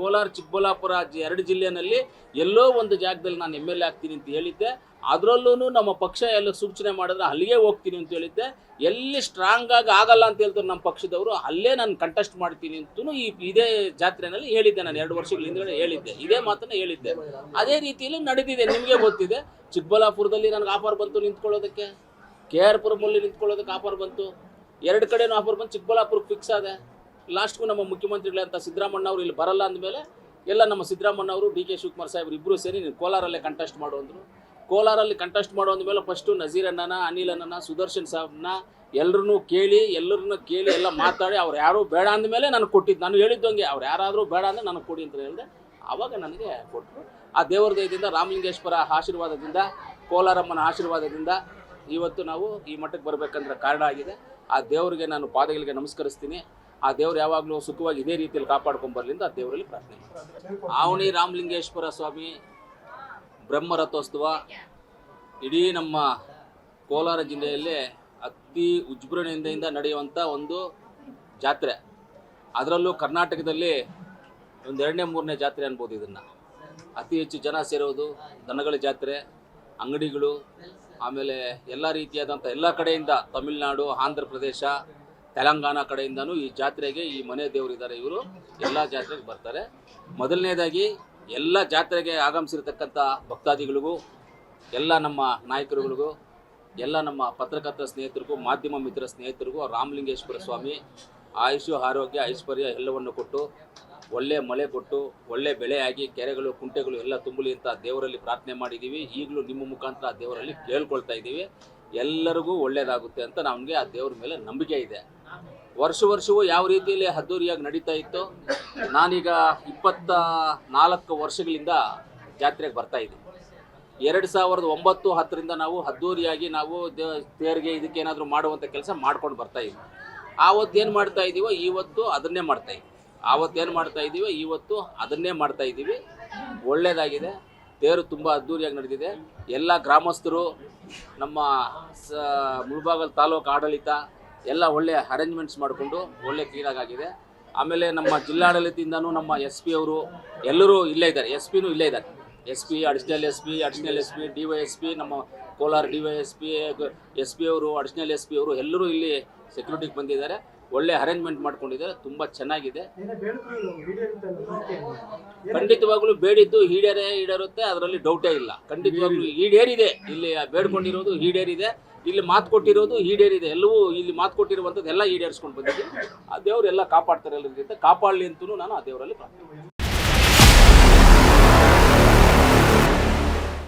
ಕೋಲಾರ, ಚಿಕ್ಕಬಳ್ಳಾಪುರ ಎರಡು ಜಿಲ್ಲೆನಲ್ಲಿ ಎಲ್ಲೋ ಒಂದು ಜಾಗದಲ್ಲಿ ನಾನು ಎಂ ಎ ಆಗ್ತೀನಿ ಅಂತ ಹೇಳಿದ್ದೆ. ಅದರಲ್ಲೂ ನಮ್ಮ ಪಕ್ಷ ಎಲ್ಲ ಸೂಚನೆ ಮಾಡಿದ್ರೆ ಅಲ್ಲಿಗೆ ಹೋಗ್ತೀನಿ ಅಂತ ಹೇಳಿದ್ದೆ. ಎಲ್ಲಿ ಸ್ಟ್ರಾಂಗ್ ಆಗಿ ಆಗಲ್ಲ ಅಂತ ಹೇಳ್ತಾರೆ ನಮ್ಮ ಪಕ್ಷದವರು, ಅಲ್ಲೇ ನಾನು ಕಂಟೆಸ್ಟ್ ಮಾಡ್ತೀನಿ ಅಂತೂ ಈ ಇದೇ ಜಾತ್ರೆನಲ್ಲಿ ಹೇಳಿದ್ದೆ. ನಾನು ಎರಡು ವರ್ಷಗಳ ಹಿಂದ್ಗಡೆ ಹೇಳಿದ್ದೆ. ಇದೇ ಮಾತನ್ನ ಹೇಳಿದ್ದೆ. ಅದೇ ರೀತಿಯಲ್ಲಿ ನಡೆದಿದೆ. ನಿಮಗೆ ಗೊತ್ತಿದೆ. ಚಿಕ್ಕಬಳ್ಳಾಪುರದಲ್ಲಿ ನನಗೆ ಆಫರ್ ಬಂತು ನಿಂತ್ಕೊಳ್ಳೋದಕ್ಕೆ. ಕೆ ಆರ್ ಪುರಮಲ್ಲಿ ನಿಂತ್ಕೊಳ್ಳೋದಕ್ಕೆ ಆಫರ್ ಬಂತು. ಎರಡು ಕಡೆನೂ ಆಫರ್ ಬಂತು. ಚಿಕ್ಕಬಳ್ಳಾಪುರಕ್ಕೆ ಫಿಕ್ಸ್ ಆದೆ. ಲಾಸ್ಟ್ಗೂ ನಮ್ಮ ಮುಖ್ಯಮಂತ್ರಿಗಳಂತ ಸಿದ್ದರಾಮಣ್ಣ ಅವರು ಇಲ್ಲಿ ಬರಲ್ಲ ಅಂದಮೇಲೆ ಎಲ್ಲ ನಮ್ಮ ಸಿದ್ದರಾಮಣ್ಣ ಅವರು, ಡಿ ಕೆ ಶಿವಕುಮಾರ್ ಸಾಹೇಬ್ರು ಇಬ್ಬರು ಸೇರಿ ನೀನು ಕೋಲಾರಲ್ಲೇ ಕಂಟೆಸ್ಟ್ ಮಾಡು ಅಂದರು. ಕೋಲಾರಲ್ಲಿ ಕಂಟೆಸ್ಟ್ ಮಾಡೋ ಅಂದಮೇಲೆ ಫಸ್ಟು ನಜೀರ್ ಅಣ್ಣನ, ಅನಿಲ್ ಅಣ್ಣನ, ಸುದರ್ಶನ್ ಸಾಹೇಬ್ನ ಎಲ್ಲರನ್ನೂ ಕೇಳಿ ಎಲ್ಲರನ್ನೂ ಕೇಳಿ ಎಲ್ಲ ಮಾತಾಡಿ ಅವ್ರು ಯಾರೂ ಬೇಡ ಅಂದಮೇಲೆ ನನಗೆ ಕೊಟ್ಟಿದ್ದು. ನಾನು ಹೇಳಿದ್ದಂಗೆ, ಅವ್ರು ಯಾರಾದರೂ ಬೇಡ ಅಂದರೆ ನನಗೆ ಕೊಡಿ ಅಂತ ಹೇಳಿದೆ. ಆವಾಗ ನನಗೆ ಕೊಟ್ಟರು ಆ ದೇವರ ದಯದಿಂದ ರಾಮಲಿಂಗೇಶ್ವರ ಆಶೀರ್ವಾದದಿಂದ, ಕೋಲಾರಮ್ಮನ ಆಶೀರ್ವಾದದಿಂದ ಇವತ್ತು ನಾವು ಈ ಮಟ್ಟಕ್ಕೆ ಬರಬೇಕಂದ್ರೆ ಕಾರಣ ಆಗಿದೆ. ಆ ದೇವರಿಗೆ ನಾನು ಪಾದಗಳಿಗೆ ನಮಸ್ಕರಿಸ್ತೀನಿ. ಆ ದೇವ್ರು ಯಾವಾಗಲೂ ಸುಖವಾಗಿ ಇದೇ ರೀತಿಯಲ್ಲಿ ಕಾಪಾಡ್ಕೊಂಬರ್ಲಿ ಅಂತ ಆ ದೇವರಲ್ಲಿ ಪ್ರಾರ್ಥನೆ. ಆವಣಿ ರಾಮಲಿಂಗೇಶ್ವರ ಸ್ವಾಮಿ ಬ್ರಹ್ಮರಥೋತ್ಸವ ಇಡೀ ನಮ್ಮ ಕೋಲಾರ ಜಿಲ್ಲೆಯಲ್ಲಿ ಅತಿ ಉಜ್ಬುರಣೆಯಿಂದ ನಡೆಯುವಂಥ ಒಂದು ಜಾತ್ರೆ ಅದರಲ್ಲೂ ಕರ್ನಾಟಕದಲ್ಲಿ ಒಂದು ಎರಡನೇ, ಮೂರನೇ ಜಾತ್ರೆ ಅನ್ಬೋದು ಇದನ್ನು ಅತಿ ಹೆಚ್ಚು ಜನ ಸೇರೋದು ದನಗಳ ಜಾತ್ರೆ, ಅಂಗಡಿಗಳು, ಆಮೇಲೆ ಎಲ್ಲ ರೀತಿಯಾದಂಥ ಎಲ್ಲ ಕಡೆಯಿಂದ ತಮಿಳುನಾಡು, ಆಂಧ್ರ ಪ್ರದೇಶ ತೆಲಂಗಾಣ ಕಡೆಯಿಂದನೂ ಈ ಜಾತ್ರೆಗೆ ಈ ಮನೆ ದೇವರು ದೇವರಿದ್ದಾರೆ ಇವರು. ಎಲ್ಲ ಜಾತ್ರೆಗೆ ಬರ್ತಾರೆ. ಮೊದಲನೇದಾಗಿ ಎಲ್ಲ ಜಾತ್ರೆಗೆ ಆಗಮಿಸಿರ್ತಕ್ಕಂಥ ಭಕ್ತಾದಿಗಳಿಗೂ, ಎಲ್ಲ ನಮ್ಮ ನಾಯಕರುಗಳಿಗೂ, ಎಲ್ಲ ನಮ್ಮ ಪತ್ರಕರ್ತರ ಸ್ನೇಹಿತರಿಗೂ, ಮಾಧ್ಯಮ ಮಿತ್ರ ಸ್ನೇಹಿತರಿಗೂ, ರಾಮಲಿಂಗೇಶ್ವರ ಸ್ವಾಮಿ ಆಯುಷು, ಆರೋಗ್ಯ, ಐಶ್ವರ್ಯ ಎಲ್ಲವನ್ನು ಕೊಟ್ಟು, ಒಳ್ಳೆ ಮಳೆ ಕೊಟ್ಟು, ಒಳ್ಳೆ ಬೆಳೆಯಾಗಿ, ಕೆರೆಗಳು, ಕುಂಟೆಗಳು ಎಲ್ಲ ತುಂಬಲಿ ಅಂತ ದೇವರಲ್ಲಿ ಪ್ರಾರ್ಥನೆ ಮಾಡಿದ್ದೀವಿ ಈಗಲೂ ನಿಮ್ಮ ಮುಖಾಂತರ ದೇವರಲ್ಲಿ ಕೇಳ್ಕೊಳ್ತಾ ಇದ್ದೀವಿ ಎಲ್ಲರಿಗೂ ಒಳ್ಳೆಯದಾಗುತ್ತೆ ಅಂತ ನಮಗೆ ಆ ದೇವರ ಮೇಲೆ ನಂಬಿಕೆ ಇದೆ. ವರ್ಷ ವರ್ಷವೂ ಯಾವ ರೀತಿಯಲ್ಲಿ ಅದ್ದೂರಿಯಾಗಿ ನಡೀತಾ ಇತ್ತು, ನಾನೀಗ ಇಪ್ಪತ್ತ ನಾಲ್ಕು ವರ್ಷಗಳಿಂದ ಜಾತ್ರೆಗೆ ಬರ್ತಾ ಇದ್ದೀನಿ. ಎರಡು ಸಾವಿರದ ಒಂಬತ್ತು ಹತ್ತರಿಂದ ನಾವು ಅದ್ದೂರಿಯಾಗಿ ನಾವು ತೇರಿಗೆ ಇದಕ್ಕೆ ಏನಾದರೂ ಮಾಡುವಂಥ ಕೆಲಸ ಮಾಡ್ಕೊಂಡು ಬರ್ತಾ ಇದ್ವಿ ಆವತ್ತು ಏನು ಮಾಡ್ತಾ ಇದ್ದೀವೋ ಇವತ್ತು ಅದನ್ನೇ ಮಾಡ್ತಾ ಇದ್ದೀವಿ. ಆವತ್ತು ಏನು ಮಾಡ್ತಾ ಇದ್ದೀವೋ ಇವತ್ತು ಅದನ್ನೇ ಮಾಡ್ತಾ ಇದ್ದೀವಿ. ಒಳ್ಳೆಯದಾಗಿದೆ ತೇರು ತುಂಬ ಅದ್ದೂರಿಯಾಗಿ ನಡೆದಿದೆ. ಎಲ್ಲ ಗ್ರಾಮಸ್ಥರು, ನಮ್ಮ ಸ, ಮುಳ್ಬಾಗಲ್ ತಾಲೂಕು ಆಡಳಿತ ಎಲ್ಲ ಒಳ್ಳೆಯ ಅರೇಂಜ್ಮೆಂಟ್ಸ್ ಮಾಡಿಕೊಂಡು ಒಳ್ಳೆ ಕ್ಲೀನಾಗಿ ಆಗಿದೆ ಆಮೇಲೆ ನಮ್ಮ ಜಿಲ್ಲಾಡಳಿತದಿಂದನೂ ನಮ್ಮ ಎಸ್ ಪಿ ಅವರು ಎಲ್ಲರೂ ಇಲ್ಲೇ ಇದ್ದಾರೆ. ಎಸ್ ಪಿನೂ ಇಲ್ಲೇ ಇದ್ದಾರೆ. S P additional S P additional S P D Y S P ನಮ್ಮ Kolar D Y S P S P ಅವರು ಅಡಿಷನಲ್ ಎಸ್ ಪಿ ಅವರು ಎಲ್ಲರೂ ಇಲ್ಲಿ ಸೆಕ್ಯೂರಿಟಿಗೆ ಬಂದಿದ್ದಾರೆ. ಒಳ್ಳೆ ಅರೇಂಜ್ಮೆಂಟ್ ಮಾಡ್ಕೊಂಡಿದ್ದಾರೆ. ತುಂಬ ಚೆನ್ನಾಗಿದೆ. ಖಂಡಿತವಾಗ್ಲೂ ಬೇಡಿದ್ದು ಈಡೇರೇ ಈಡೇರುತ್ತೆ. ಅದರಲ್ಲಿ ಡೌಟೇ ಇಲ್ಲ. ಖಂಡಿತವಾಗ್ಲೂ ಈಡೇರಿದೆ. ಇಲ್ಲಿ ಬೇಡ್ಕೊಂಡಿರೋದು ಈಡೇರಿದೆ. ಇಲ್ಲಿ ಮಾತು ಕೊಟ್ಟಿರೋದು ಈಡೇರಿದೆ. ಎಲ್ಲವೂ ಇಲ್ಲಿ ಮಾತು ಕೊಟ್ಟಿರುವಂಥದ್ದು ಎಲ್ಲ ಈಡೇರಿಸ್ಕೊಂಡು ಬಂದಿದ್ದೀನಿ ಆ ದೇವರು ಎಲ್ಲ ಕಾಪಾಡ್ತಾರೆ ಎಲ್ಲರಿಗಿಂತ ಕಾಪಾಡಲಿ ಅಂತಲೂ ನಾನು ಆ ದೇವರಲ್ಲಿ ಪ್ರಾರ್ಥನೆ.